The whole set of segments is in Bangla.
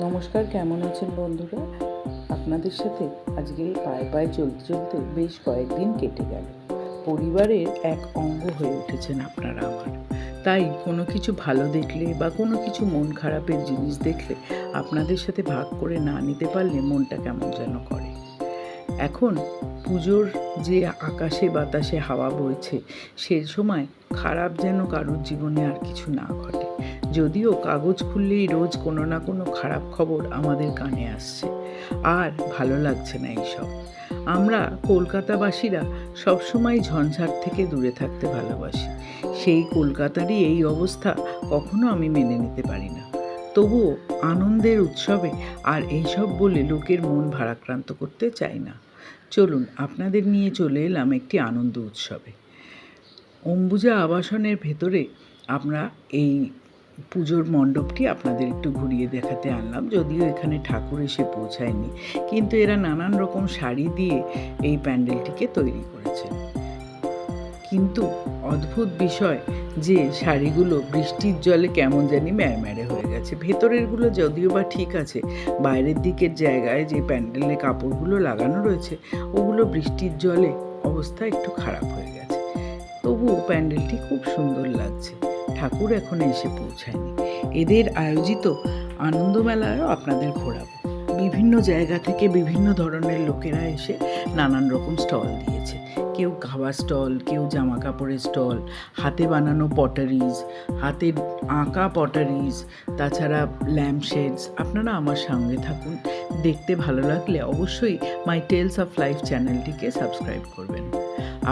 নমস্কার, কেমন আছেন বন্ধুরা? আপনাদের সাথে আজকে পায়ে পায়ে চলতে চলতে বেশ কয়েকদিন কেটে গেল। পরিবারের এক অঙ্গ হয়ে উঠেছেন আপনারা আমার। তাই কোনো কিছু ভালো দেখলে বা কোনো কিছু মন খারাপের জিনিস দেখলে আপনাদের সাথে ভাগ করে না নিতে পারলে মনটা কেমন যেন করে। এখন পুজোর যে আকাশে বাতাসে হাওয়া বইছে, সে সময় খারাপ যেন কারোর জীবনে আর কিছু না ঘটে। যদিও কাগজ খুললেই রোজ কোনো না কোনো খারাপ খবর আমাদের কানে আসছে। আর ভালো লাগছে না এইসব। আমরা কলকাতাবাসীরা সবসময় ঝঞ্ঝাট থেকে দূরে থাকতে ভালোবাসি। সেই কলকাতারই এই অবস্থা কখনো আমি মেনে নিতে পারি না। তবুও আনন্দের উৎসবে আর এইসব বলে লোকের মন ভারাক্রান্ত করতে চাই না। চলুন, আপনাদের নিয়ে চলে এলাম একটি আনন্দ উৎসবে। অম্বুজা আবাসনের ভেতরে আমরা এই পুজোর মণ্ডপটি আপনাদের একটু ঘুরিয়ে দেখাতে আনলাম, যদিও এখানে ঠাকুর এসে পৌঁছায়নি, কিন্তু এরা নানান রকম শাড়ি দিয়ে এই প্যান্ডেলটিকে তৈরি করেছেন। কিন্তু অদ্ভুত বিষয় যে শাড়িগুলো বৃষ্টির জলে কেমন জানি ম্যারম্যারে হয়ে গেছে। ভেতরেরগুলো যদিও বা ঠিক আছে, বাইরের দিকের জায়গায় যে প্যান্ডেলে কাপড়গুলো লাগানো রয়েছে, ওগুলো বৃষ্টির জলে অবস্থা একটু খারাপ হয়ে গেছে। তবুও প্যান্ডেলটি খুব সুন্দর লাগছে। ঠাকুর এখনও এসে পৌঁছায়নি। এদের আয়োজিত আনন্দমেলায়ও আপনাদের ঘোরাবো। বিভিন্ন জায়গা থেকে বিভিন্ন ধরনের লোকেরা এসে নানান রকম স্টল দিয়েছে। কেউ খাবার স্টল, কেউ জামা কাপড়ের স্টল, হাতে বানানো পটারিজ, হাতে আঁকা পটারিজ, তাছাড়া ল্যাম্পশেডস। আপনারা আমার সঙ্গে থাকুন, দেখতে ভালো লাগলে অবশ্যই মাই টেলস অফ লাইফ চ্যানেলটিকে সাবস্ক্রাইব করবেন।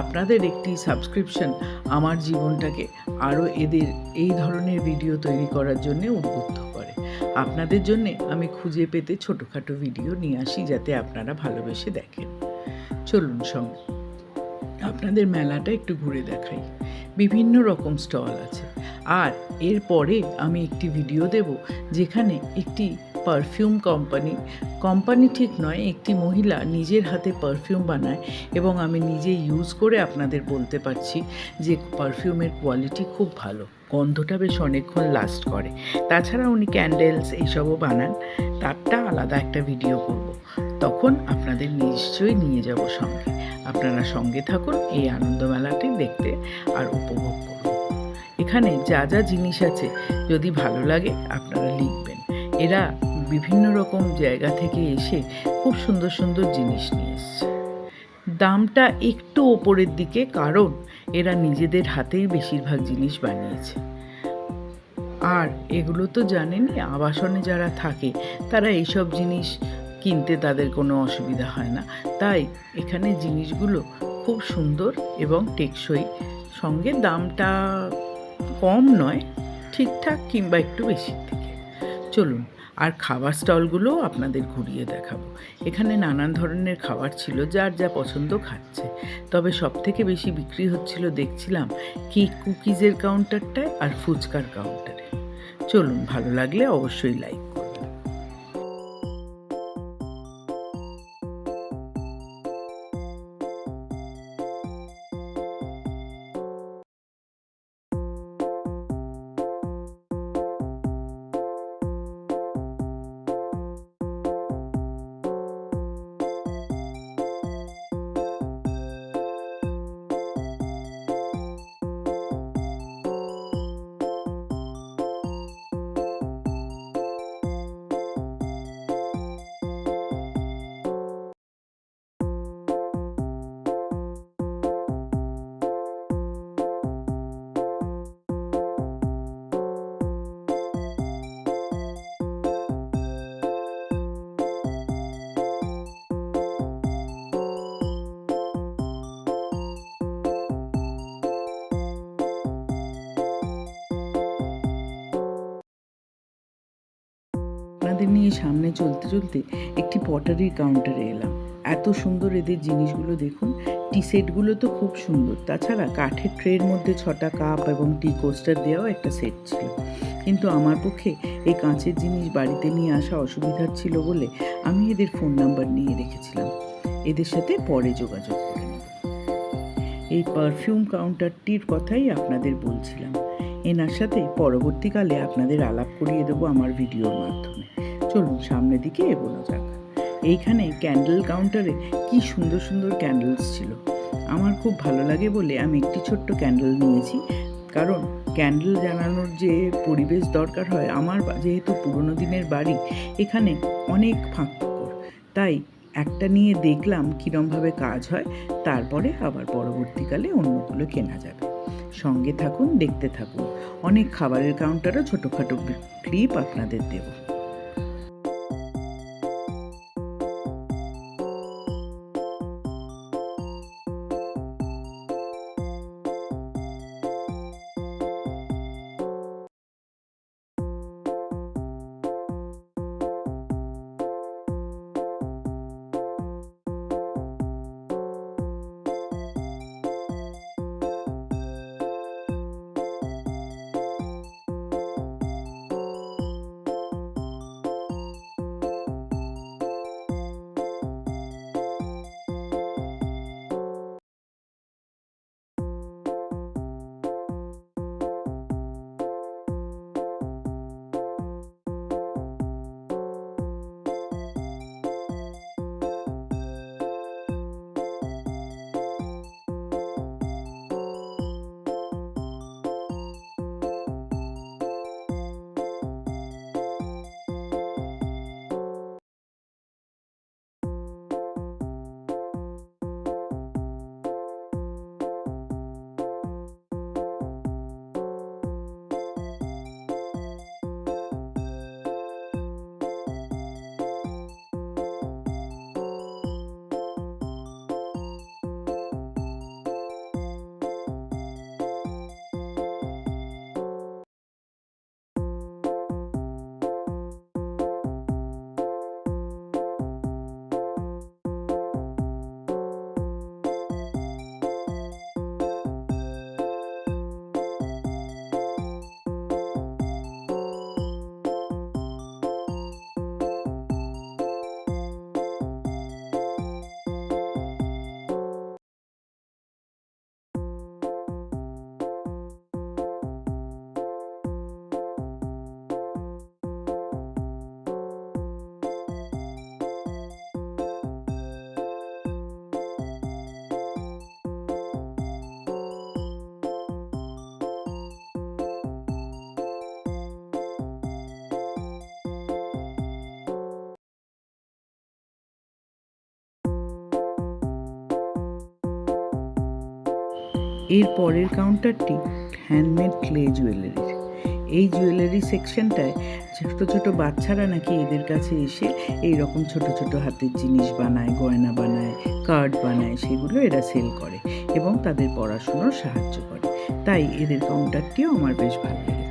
আপনাদের একটি সাবস্ক্রিপশন আমার জীবনটাকে আরও এদের এই ধরনের ভিডিও তৈরি করার জন্য উদ্বুদ্ধ। আপনাদের জন্যে আমি খুঁজে পেতে ছোটোখাটো ভিডিও নিয়ে আসি যাতে আপনারা ভালোবেসে দেখেন। চলুন সঙ্গে। আপনাদের মেলাটা একটু ঘুরে দেখাই। বিভিন্ন রকম স্টল আছে। আর এরপরে আমি একটি ভিডিও দেব যেখানে একটি পারফিউম কোম্পানি কোম্পানি ঠিক নয়, একটি মহিলা নিজের হাতে পারফিউম বানায় এবং আমি নিজে ইউজ করে আপনাদের বলতে পারছি যে পারফিউমের কোয়ালিটি খুব ভালো। গন্ধটা বেশ অনেকক্ষণ লাস্ট করে। তাছাড়া উনি ক্যান্ডেলস এইসবও বানান। তারটা আলাদা একটা ভিডিও করব। তখন আপনাদের নিশ্চয়ই নিয়ে যাব সঙ্গে। আপনারা সঙ্গে থাকুন, এই আনন্দমেলাটি দেখতে আর উপভোগ করুন। এখানে যা যা জিনিস আছে, যদি ভালো লাগে আপনারা লিখবেন। এরা বিভিন্ন রকম জায়গা থেকে এসে খুব সুন্দর সুন্দর জিনিস নিয়ে এসছে। দামটা একটু ওপরের দিকে, কারণ এরা নিজেদের হাতেই বেশিরভাগ জিনিস বানিয়েছে। আর এগুলো তো জানেনই, আবাসনে যারা থাকে, তারা এইসব জিনিস কিনতে তাদের কোনো অসুবিধা হয় না। তাই এখানে জিনিসগুলো খুব সুন্দর এবং টেকসই। সঙ্গে দামটা কম নয়, ঠিকঠাক কিংবা একটু বেশির দিকে। চলুন আর খাবার স্টলগুলো আপনাদের ঘুরিয়ে দেখাবো। এখানে নানান ধরনের খাবার ছিল, যার যা পছন্দ খাচ্ছে। তবে সব থেকে বেশি বিক্রি হচ্ছিল দেখছিলাম কি কুকিজের কাউন্টারটায় আর ফুচকার কাউন্টারে চলুন, ভালো লাগলে অবশ্যই লাইক করবেন আপনাদের নিয়ে সামনে চলতে চলতে একটি পটারির কাউন্টারে এলাম। এত সুন্দর এদের জিনিসগুলো দেখুন টি সেটগুলো তো খুব সুন্দর। তাছাড়া কাঠের ট্রের মধ্যে ছটা কাপ এবং টি কোস্টার দেওয়াও একটা সেট ছিল। কিন্তু আমার পক্ষে এই কাঁচের জিনিস বাড়িতে নিয়ে আসা অসুবিধার ছিল বলে আমি এদের ফোন নাম্বার নিয়ে রেখেছিলাম। এদের সাথে পরে যোগাযোগ করে এই পারফিউম কাউন্টারটির কথাই আপনাদের বলছিলাম। এনার সাথে পরবর্তীকালে আপনাদের আলাপ করিয়ে দেবো আমার ভিডিওর মাধ্যমে। চলুন, সামনের দিকে এগোনো যাক। এইখানে ক্যান্ডেল কাউন্টারে কি সুন্দর সুন্দর ক্যান্ডেলস ছিল। আমার খুব ভালো লাগে বলে আমি একটি ছোট্ট ক্যান্ডেল নিয়েছি। কারণ ক্যান্ডেল জ্বালানোর যে পরিবেশ দরকার হয়, আমার যেহেতু পুরোনো দিনের বাড়ি, এখানে অনেক ফাঁক তাই একটা নিয়ে দেখলাম কীরমভাবে কাজ হয়, তারপরে আবার পরবর্তীকালে অন্যগুলো কেনা যাবে। সঙ্গে থাকুন, দেখতে থাকুন। অনেক খাবারের কাউন্টারও ছোটোখাটো ক্লিপ আপনাদের দেবো। এর পরের কাউন্টারটি হ্যান্ডমেড ক্লে জুয়েলারির এই জুয়েলারি সেকশনটায় ছোট ছোট বাচ্চারা নাকি এদের কাছে এসে এই রকম ছোট ছোট হাতের জিনিস বানায়, গয়না বানায় কার্ড বানায়, সেগুলো এরা সেল করে এবং তাদের পড়াশুনোর সাহায্য করে। তাই এদের কাউন্টারটিও আমার বেশ ভালো লেগেছে।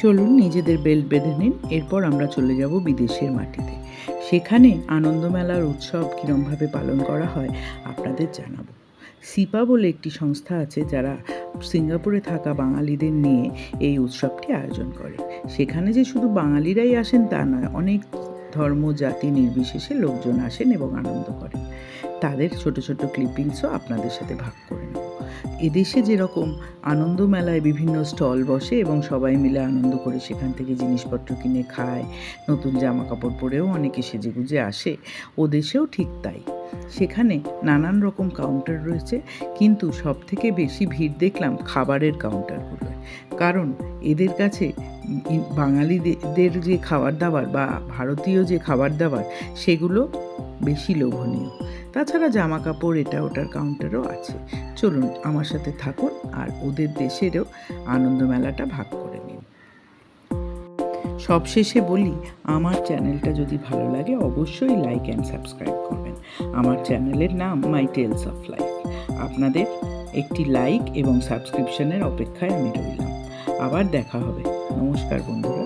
চলুন নিজেদের বেল্ট বেঁধে নিন, এরপর আমরা চলে যাব বিদেশের মাটিতে। সেখানে আনন্দমেলার উৎসব কীরমভাবে পালন করা হয়, আপনাদের জানাব। সিপা বলে একটি সংস্থা আছে যারা সিঙ্গাপুরে থাকা বাঙালিদের নিয়ে এই উৎসবটি আয়োজন করে। সেখানে যে শুধু বাঙালিরাই আসেন তা নয়, অনেক ধর্ম জাতি নির্বিশেষে লোকজন আসেন এবং আনন্দ করেন। তাদের ছোট ছোট ক্লিপিংসও আপনাদের সাথে ভাগ করে নেব। এদেশে যেরকম আনন্দ মেলায় বিভিন্ন স্টল বসে এবং সবাই মিলে আনন্দ করে সেখান থেকে জিনিসপত্র কিনে খায়, নতুন জামা কাপড় পরেও অনেকে সেজেগুজে আসে, ও দেশেও ঠিক তাই। সেখানে নানান রকম কাউন্টার রয়েছে, কিন্তু সব থেকে বেশি ভিড় দেখলাম খাবারের কাউন্টারগুলোয় কারণ এদের কাছে বাঙালিদের যে খাবার দাবার বা ভারতীয় যে খাবার দাবার, সেগুলো বেশি লোভনীয়। তাছাড়া জামা কাপড় এটা ওটার কাউন্টারও আছে। চলুন আমার সাথে থাকুন আর ওদের দেশেরও আনন্দ মেলাটা ভাগ করে নিন। সবশেষে বলি, আমার চ্যানেলটা যদি ভালো লাগে অবশ্যই লাইক অ্যান্ড সাবস্ক্রাইব করবেন। আমার চ্যানেলের নাম মাই টেলস অফ লাইফ আপনাদের একটি লাইক এবং সাবস্ক্রিপশনের অপেক্ষায় আমি রইলাম। আবার দেখা হবে। নমস্কার বন্ধুরা।